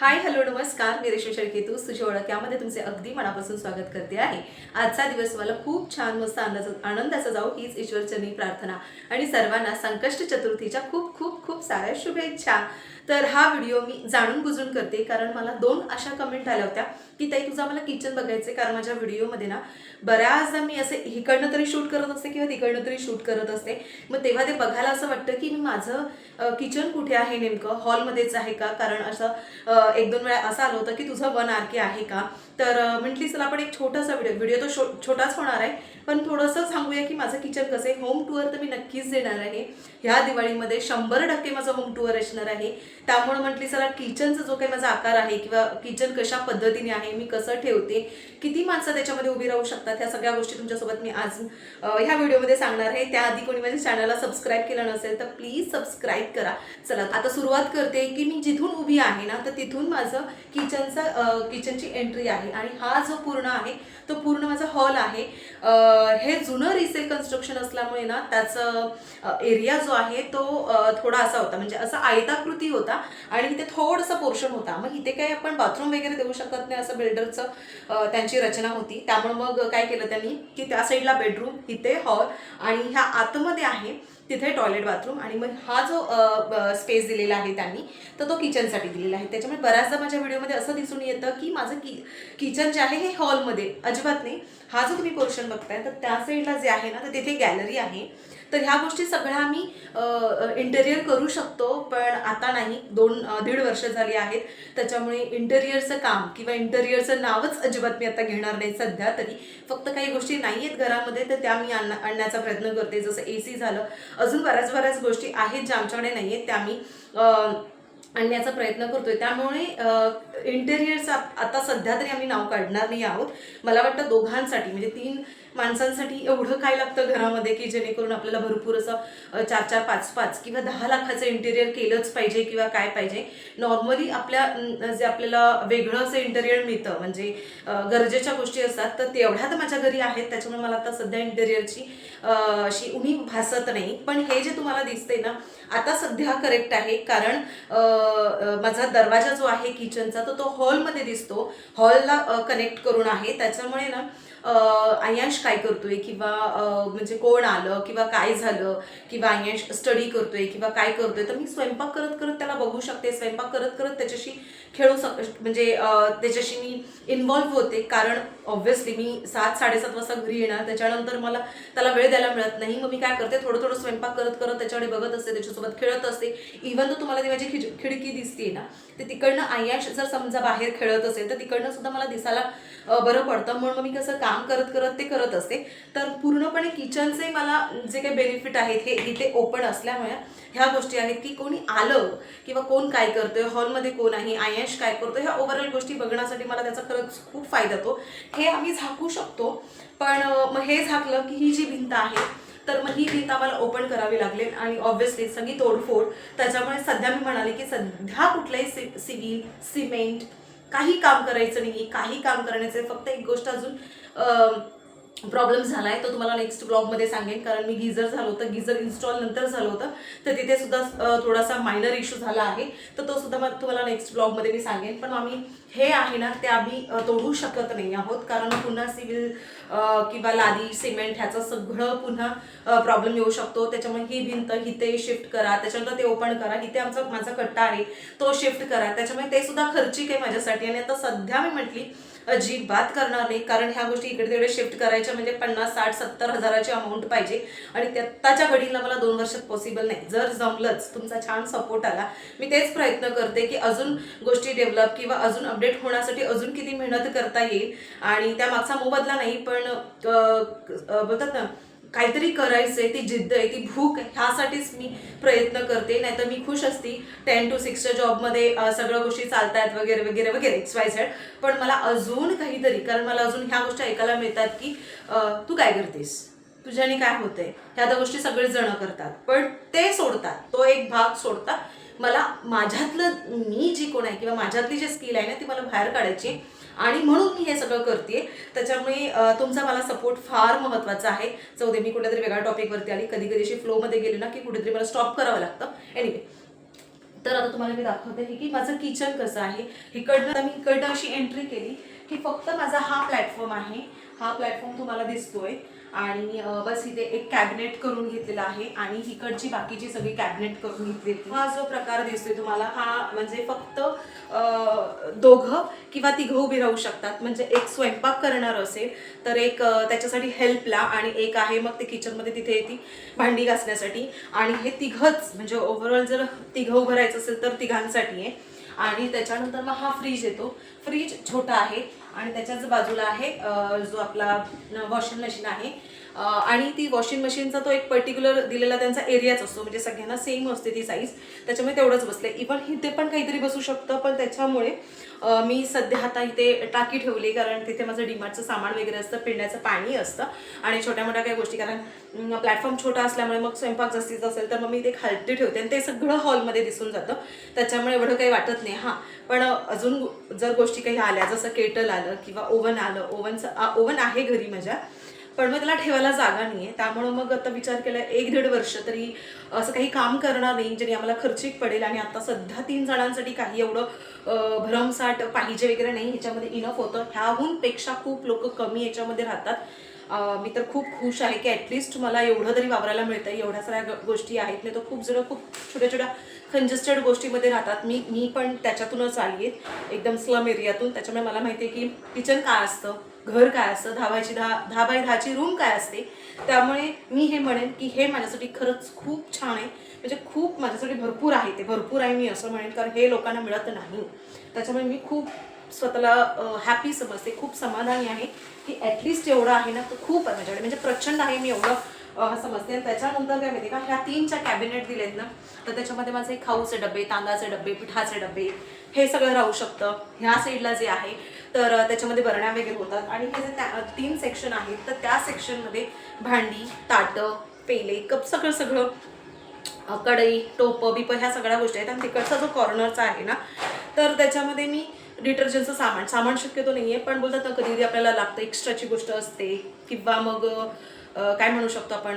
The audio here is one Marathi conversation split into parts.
हाय हॅलो नमस्कार. मी रेशू शेळकेतू तुझी ओळख. यामध्ये तुमचे अगदी मनापासून स्वागत करते आहे. आजचा दिवस मला खूप छान मस्त आनंदाचा आनंदाचा जाऊ हीच ईश्वरचरणी प्रार्थना. आणि सर्वांना संकष्ट चतुर्थीच्या खूप खूप खूप साऱ्या शुभेच्छा. तर हा व्हिडिओ मी जाणून बुजून करते कारण मला दोन अशा कमेंट आल्या होत्या. की ताई तुझं मला किचन बघायचे कारण माझ्या व्हिडिओमध्ये ना बऱ्याचदा मी असे इकडनं तरी शूट करत असते किंवा तिकडनं तरी शूट करत असते. मग तेव्हा ते बघायला असं वाटतं की मी माझं किचन कुठे आहे नेमकं? हॉलमध्येच आहे का? कारण असं एक दोन वेळा असं आलं होतं की तुझं वन आर के आहे का? तर म्हटली चला आपण एक छोटासा व्हिडिओ व्हिडिओ तो शो छोटाच होणार आहे पण थोडंसं सांगूया की माझं किचन कसं आहे. होम टूअर तर मी नक्कीच देणार आहे. ह्या दिवाळीमध्ये शंभर टक्के माझं होम टूअर असणार आहे. त्यामुळे म्हटली चला किचनचा जो काही माझा आकार आहे किंवा किचन कशा पद्धतीने आहे मी कसं ठेवते किती माणसं त्याच्यामध्ये उभी राहू शकतात ह्या सगळ्या गोष्टी तुमच्यासोबत मी आज ह्या व्हिडिओमध्ये सांगणार आहे. त्याआधी कोणी माझ्या चॅनलला सबस्क्राईब केलं नसेल तर प्लीज सबस्क्राईब करा. चला आता सुरुवात करते की मी जिथून उभी आहे ना तर तिथून माझं किचनचं किचनची एंट्री आहे. आणि हा जो पूर्ण आहे तो पूर्ण माझा हॉल आहे. हे जुनं रिसेल कन्स्ट्रक्शन असल्यामुळे ना त्याचं एरिया जो आहे तो थोडा असा होता. म्हणजे असा आयताकृती होता आणि इथे थोडंसं पोर्शन होता. मग इथे काही आपण बाथरूम वगैरे देऊ शकत नाही असं बिल्डरचं त्यांची रचना होती. त्यामुळे मग काय केलं त्यांनी की त्या साईडला बेडरूम इथे हॉल आणि ह्या आतमध्ये आहे. तिथे टॉयलेट बाथरूम आणि मग हा जो स्पेस दिलेला आहे त्यांनी तर तो किचनसाठी दिलेला आहे. त्याच्यामुळे बऱ्याचदा माझ्या व्हिडिओमध्ये असं दिसून येतं की माझं कि किचन जे आहे हे हॉलमध्ये अजिबात नाही. हा जो तुम्ही पोर्शन बघताय तर त्या साईडला जे आहे ना तर तिथे गॅलरी आहे. तर ह्या गोष्टी सगळ्या आम्ही इंटेरियर करू शकतो पण आता नाही. दोन दीड वर्ष झाली आहेत. त्याच्यामुळे इंटेरियरचं काम किंवा इंटेरियरचं नावच अजिबात मी आता घेणार नाही सध्या तरी. फक्त काही गोष्टी नाही आहेत घरामध्ये तर त्या मी आणा आणण्याचा प्रयत्न करते. जसं ए सी झालं अजून बऱ्याच बऱ्याच गोष्टी आहेत ज्या आमच्याकडे नाही आहेत त्या मी आणण्याचा प्रयत्न करतोय. त्यामुळे इंटेरियरचं आता सध्या तरी आम्ही नाव काढणार नाही आहोत. मला वाटतं दोघांसाठी म्हणजे तीन माणसांसाठी एवढं काय लागतं घरामध्ये की जेणेकरून आपल्याला भरपूर असं चार चार पाच पाच किंवा दहा लाखाचं इंटेरियर केलंच पाहिजे किंवा काय पाहिजे. नॉर्मली आपल्या जे आपल्याला वेगळं असं इंटेरियर मिळतं म्हणजे गरजेच्या गोष्टी असतात तर तेवढ्या तर माझ्या घरी आहेत. त्याच्यामुळे मला आता सध्या इंटेरियरची अशी उणीव भासत नाही. पण हे जे तुम्हाला दिसते ना आता सध्या करेक्ट आहे. कारण माझा दरवाजा जो आहे किचनचा तो तो हॉलमध्ये दिसतो. हॉलला कनेक्ट करून आहे. त्याच्यामुळे ना आयांश काय करतोय किंवा म्हणजे कोण आलं किंवा काय झालं किंवा आयांश स्टडी करतोय किंवा काय करतोय तर मी स्वयंपाक करत करत त्याला बघू शकते. स्वयंपाक करत करत त्याच्याशी खेळू शक म्हणजे त्याच्याशी मी इन्वॉल्व्ह होते. कारण ऑब्व्हियसली मी सात साडेसात वाजता घरी येणार. त्याच्यानंतर मला त्याला वेळ द्यायला मिळत नाही. मग मी काय करते? थोडं थोडं स्वयंपाक करत करत त्याच्याकडे बघत असते. त्याच्यासोबत खेळत असते. इव्हन तर तुम्हाला ती माझी खिड खिडकी दिसते ना ते तिकडनं आयाश जर समजा बाहेर खेळत असेल तर तिकडनं सुद्धा मला दिसायला बरं पडतं. म्हणून मग मी कसं काम करत करत ते करत असते. तर पूर्णपणे किचनचे मला जे काही बेनिफिट आहेत हे इथे ओपन असल्यामुळे ह्या गोष्टी आहेत की कोणी आलं किंवा कोण काय करतोय हॉलमध्ये कोण आहे आयश काय करतोय ह्या ओव्हरऑल गोष्टी बघण्यासाठी मला त्याचा खरंच खूप फायदा होतो. हे आम्ही झाकू शकतो. पण मग हे झाकलं की ही जी भिंत आहे तर मग ही भिंत आम्हाला ओपन करावी लागले आणि ऑब्व्हियसली सगळी तोडफोड. त्याच्यामुळे सध्या मी म्हणाले की सध्या कुठलाही सि सिव्हिल सिमेंट काही काम करायचं नाही काही काम करण्याचं फक्त एक गोष्ट अजून प्रॉब्लेम झाला आहे तो तुम्हाला नेक्स्ट ब्लॉगमध्ये सांगेन. कारण मी गिझर झालं होतं गिझर इन्स्टॉल नंतर झालं होतं. तर तिथे सुद्धा थोडासा मायनर इश्यू झाला आहे. तर तो सुद्धा मग तुम्हाला नेक्स्ट ब्लॉगमध्ये मी सांगेन. पण आम्ही हे आहे ना ते आम्ही तोडू शकत नाही आहोत. कारण पुन्हा सिव्हिल किंवा लादी सिमेंट ह्याचं सगळं पुन्हा प्रॉब्लेम येऊ शकतो. त्याच्यामुळे ही भिंत इथे शिफ्ट करा. त्याच्यानंतर ते ओपन करा. इथे आमचा माझा कट्टा आहे. तो शिफ्ट करा. त्याच्यामुळे ते सुद्धा खर्चिक आहे माझ्यासाठी. आणि आता सध्या मी म्हटली अजिबात करणार नाही. कारण ह्या गोष्टी इकडे तिकडे शिफ्ट करायच्या म्हणजे पन्नास साठ सत्तर हजाराची अमाऊंट पाहिजे. आणि त्याच्या घडीला मला दोन वर्षात पॉसिबल नाही. जर जमलंच तुमचा छान सपोर्ट आला मी तेच प्रयत्न करते की अजून गोष्टी डेव्हलप किंवा अजून अपडेट होण्यासाठी अजून किती मेहनत करता येईल. आणि त्या मागचा मोबदला नाही पण बोलतात ना काहीतरी करायचंय ती जिद्द आहे ती भूक ह्यासाठीच मी प्रयत्न करते. नाहीतर मी खुश असती. टेन टू सिक्सच्या जॉबमध्ये सगळ्या गोष्टी चालतायत वगैरे वगैरे वगैरे एक्स वाय झेड पण मला अजून काहीतरी कारण मला अजून ह्या गोष्टी ऐकायला मिळतात की तू काय करतेस? तुझ्याने काय होतंय? ह्या त्या गोष्टी सगळेच जण करतात. पण ते सोडतात. तो एक भाग सोडतात. मला माझ्यातलं मी जी कोण आहे किंवा माझ्यातली जी स्किल आहे ना ती मला बाहेर काढायची आणि म्हणून मी हे सगळं करते त्याच्यामुळे तुमचा मला सपोर्ट फार महत्त्वाचा आहे. जाऊ दे मी कुठेतरी वेगळ्या टॉपिकवरती आली. कधी कधी अशी फ्लोमध्ये गेले ना की कुठेतरी मला स्टॉप करावं लागतं. एनिवे तर आता तुम्हाला मी दाखवते हे की माझं किचन कसं आहे. इकडनं मी इकडनं अशी एंट्री केली की फक्त माझा हा प्लॅटफॉर्म आहे. हा प्लॅटफॉर्म तुम्हाला दिसतोय. आणि बस इथे एक कॅबिनेट करून घेतलेला आहे आणि इकडची बाकीची सगळी कॅबिनेट करून घेतली हा जो प्रकार दिसतोय तुम्हाला हा म्हणजे फक्त दोघं किंवा तिघं उभी राहू शकतात. म्हणजे एक स्वयंपाक करणार असेल तर एक त्याच्यासाठी हेल्पला आणि एक आहे मग ते किचनमध्ये तिथे येते भांडी घासण्यासाठी. आणि हे तिघंच म्हणजे ओव्हरऑल जर तिघं उभं राहायचं असेल तर तिघांसाठी आहे. आणि त्याच्यानंतर मग हा फ्रीज येतो. फ्रीज छोटा आहे. आणि त्याच्याच बाजूला आहे जो आपला वॉशिंग मशीन आहे. आणि ती वॉशिंग मशीनचा तो एक पर्टिक्युलर दिलेला त्यांचा एरियाच असतो. म्हणजे सगळ्यांना सेम असते ती साईज त्याच्यामुळे तेवढंच बसले. इवन इथे पण काहीतरी बसू शकतं पण त्याच्यामुळे मी सध्या आता इथे टाकी ठेवली कारण तिथे माझं डिमार्टचं सामान वगैरे असतं पिण्याचं पाणी असतं आणि छोट्या मोठ्या काही गोष्टी. कारण प्लॅटफॉर्म छोटा असल्यामुळे मग स्वयंपाक जास्तीचा असेल तर मग मी ते खालती ठेवते आणि ते सगळं हॉलमध्ये दिसून जातं. त्याच्यामुळे एवढं काही वाटत नाही. हां. पण अजून जर गोष्टी काही आल्या जसं केटल आलं किंवा ओव्हन आलं ओव्हनचं ओव्हन आहे घरी माझ्या. पण मग त्याला ठेवायला जागा नाही आहे त्यामुळं मग आता विचार केला एक दीड वर्ष तरी असं काही काम करणार नाही ज्याने आम्हाला खर्चिक पडेल आणि आता सध्या तीन जणांसाठी काही एवढं अं, भरमसाठ पाहिजे वगैरे नाही ह्याच्यामध्ये इनफ होतं. ह्याहून पेक्षा खूप लोक कमी याच्यामध्ये राहतात. मी तर खूप खुश आहे की ॲटलिस्ट मला एवढं तरी वापरायला मिळतं एवढ्या साऱ्या गोष्टी आहेत. नाही तर खूप जण खूप छोट्या छोट्या कंजेस्टेड गोष्टीमध्ये राहतात. मी मी पण त्याच्यातूनच आली आहे एकदम स्लम एरियातून. त्याच्यामुळे मला माहिती आहे की किचन काय असतं. घर काय असतं? धावायची दहा दहा बाय दहाची रूम काय असते? त्यामुळे मी हे म्हणेन की हे माझ्यासाठी खरंच खूप छान आहे. म्हणजे खूप माझ्यासाठी भरपूर आहे ते. भरपूर आहे मी असं म्हणेन कारण हे लोकांना मिळत नाही. त्याच्यामुळे मी खूप स्वतःला हॅपी समजते. खूप समाधानी आहे की ॲटलिस्ट एवढं आहे ना तर खूप आहे माझ्याकडे. म्हणजे प्रचंड आहे मी एवढं समजते आणि त्याच्यानंतर काय माहिती का? ह्या तीनच्या कॅबिनेट दिलेत ना तर त्याच्यामध्ये माझे खाऊचे डबे तांदळाचे डबे पिठाचे डबे हे सगळं राहू शकतं. ह्या साईडला जे आहे तर त्याच्यामध्ये बरण्या वगैरे होतात. आणि हे जे त्या- तीन सेक्शन आहेत तर त्या सेक्शनमध्ये भांडी ताटं पेले कप सगळं सगळं कढई टोपं बिपं ह्या सगळ्या गोष्टी आहेत. आणि तिकडचा जो कॉर्नरचा आहे ना तर त्याच्यामध्ये मी डिटर्जंटचं सामान सामान शक्यतो नाही आहे पण बोलतात ना कधी कधी आपल्याला लागतं एक्स्ट्राची गोष्ट असते. किंवा मग काय म्हणू शकतो आपण?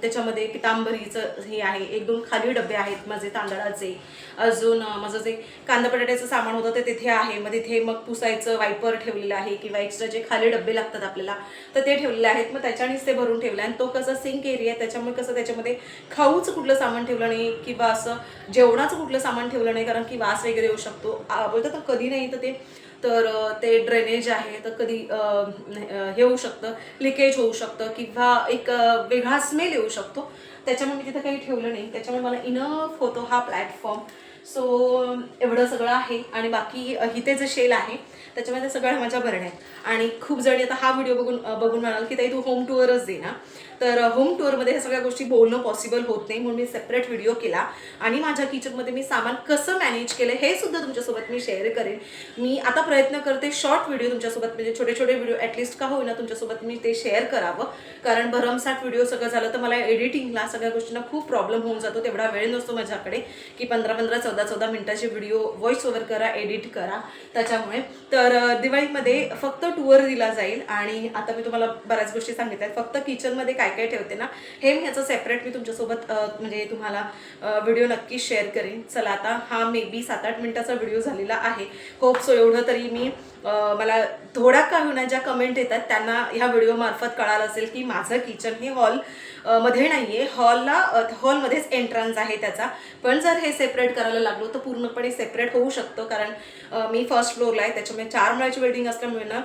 त्याच्यामध्ये पितांबरीचं हे आहे. एक दोन खाली डबे आहेत माझे तांदळाचे. अजून माझं जे कांदा बटाट्याचं सामान होतं ते तिथे आहे. मग तिथे मग पुसायचं वायपर ठेवलेलं आहे किंवा एक्स्ट्रा जे खाली डबे लागतात आपल्याला तर ते ठेवलेले आहेत. मग त्याच्यानेच ते भरून ठेवलं. आणि तो कसा सिंक एरिया आहे त्याच्यामुळे कसं त्याच्यामध्ये खाऊच कुठलं सामान ठेवलं नाही किंवा असं जेवणाचं कुठलं सामान ठेवलं नाही कारण की वास वगैरे येऊ शकतो. बोलतात कधी नाही तर ते तर ते ड्रेनेज आहे तर कधी हे होऊ शकतं लिकेज होऊ शकतं किंवा एक वेगळा स्मेल येऊ शकतो. त्याच्यामुळे मी तिथं काही ठेवलं नाही. त्याच्यामुळे मला इनफ होतो हा प्लॅटफॉर्म सो एवढं सगळं आहे. आणि बाकी इथे जे शेल आहे त्याच्यामध्ये सगळ्या माझ्या भरण्यात. आहेत आणि खूप जणी आता हा व्हिडिओ बघून बघून म्हणाल की ताई तू होम टूअरच दे ना. तर होम टूरमध्ये ह्या सगळ्या गोष्टी बोलणं पॉसिबल होत नाही म्हणून मी सेपरेट व्हिडिओ केला. आणि माझ्या किचनमध्ये मी सामान कसं मॅनेज केलं हे सुद्धा तुमच्यासोबत मी शेअर करेन. मी आता प्रयत्न करते शॉर्ट व्हिडिओ तुमच्यासोबत म्हणजे छोटे छोटे व्हिडिओ ॲटलिस्ट का होईना तुमच्यासोबत मी ते शेअर करावं. कारण भरमसाठ व्हिडिओ सगळं झालं तर मला एडिटिंगला सगळ्या गोष्टींना खूप प्रॉब्लेम होऊन जातो. तेवढा वेळ नसतो माझ्याकडे की पंधरा पंधरा चौदा चौदा मिनिटाचे व्हिडिओ व्हॉइस ओव्हर करा एडिट करा. त्याच्यामुळे तर दिवाळीमध्ये फक्त टूअर दिला जाईल. आणि आता मी तुम्हाला बऱ्याच गोष्टी सांगितल्या फक्त किचनमध्ये काय काय ठेवते ना हे मी ह्याचं सेपरेट मी तुमच्यासोबत म्हणजे तुम्हाला व्हिडिओ नक्की शेअर करेन. चला आता हा मे बी सात आठ मिनिटाचा व्हिडिओ झालेला आहे. होप सो एवढं तरी मी मला थोड्या का होईना ज्या कमेंट येतात त्यांना ह्या व्हिडिओ मार्फत कळालं असेल की माझं किचन हे हॉलमध्ये नाहीये. हॉलला हॉलमध्येच एंट्रन्स आहे त्याचा. पण जर हे सेपरेट करायला लागलो तर पूर्णपणे सेपरेट होऊ शकतो. कारण मी फर्स्ट फ्लोअरला आहे. त्याच्यामुळे चार माळ्याची बिल्डिंग असल्यामुळे ना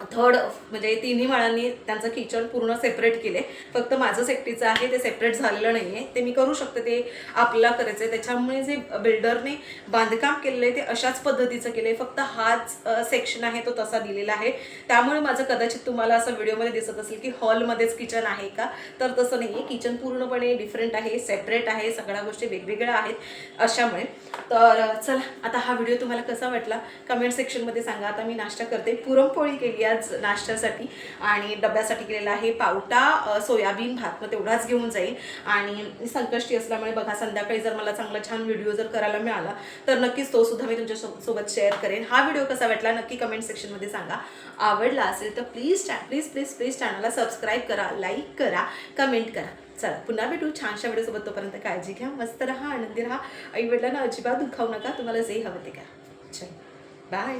थर्ड म्हणजे तिन्ही माळांनी त्यांचं किचन पूर्ण सेपरेट केले फक्त माझं सेफ्टीचं आहे ते सेपरेट झालेलं नाही आहे ते मी करू शकते ते आपल्याला करायचं आहे त्याच्यामुळे जे बिल्डरने बांधकाम केलेलं आहे ते अशाच पद्धतीचं केलं आहे फक्त हाच सेक्शन आहे तो तसा दिलेला आहे. त्यामुळे माझं कदाचित तुम्हाला असं व्हिडिओमध्ये दिसत असेल की हॉलमध्येच किचन आहे का? तर तसं नाही आहे किचन पूर्णपणे डिफरंट आहे सेपरेट आहे. सगळ्या गोष्टी वेगवेगळ्या आहेत अशामुळे. तर चला आता हा व्हिडिओ तुम्हाला कसा वाटला? कमेंट सेक्शनमध्ये सांगा. आता मी नाश्ता करते. पुरणपोळी केली आज नाश्त्यासाठी आणि डब्यासाठी केलेला आहे पावटा सोयाबीन भात मग तेवढाच घेऊन जाईल. आणि संकष्टी असल्यामुळे बघा संध्याकाळी जर मला चांगला छान व्हिडिओ जर करायला मिळाला तर नक्कीच तो सुद्धा मी तुमच्यासोबत शेअर करेन. हा व्हिडिओ कसा वाटला नक्की कमेंट सेक्शनमध्ये सांगा. आवडला असेल तर प्लीज प्लीज प्लीज प्लीज चॅनलला सबस्क्राईब करा लाईक करा कमेंट करा. चला पुन्हा भेटू छानशा व्हिडिओसोबत तोपर्यंत काळजी घ्या मस्त राहा आनंदी राहा. आई वडिलांना अजिबात दुखावू नका. तुम्हाला जे हवं ते करा. चल बाय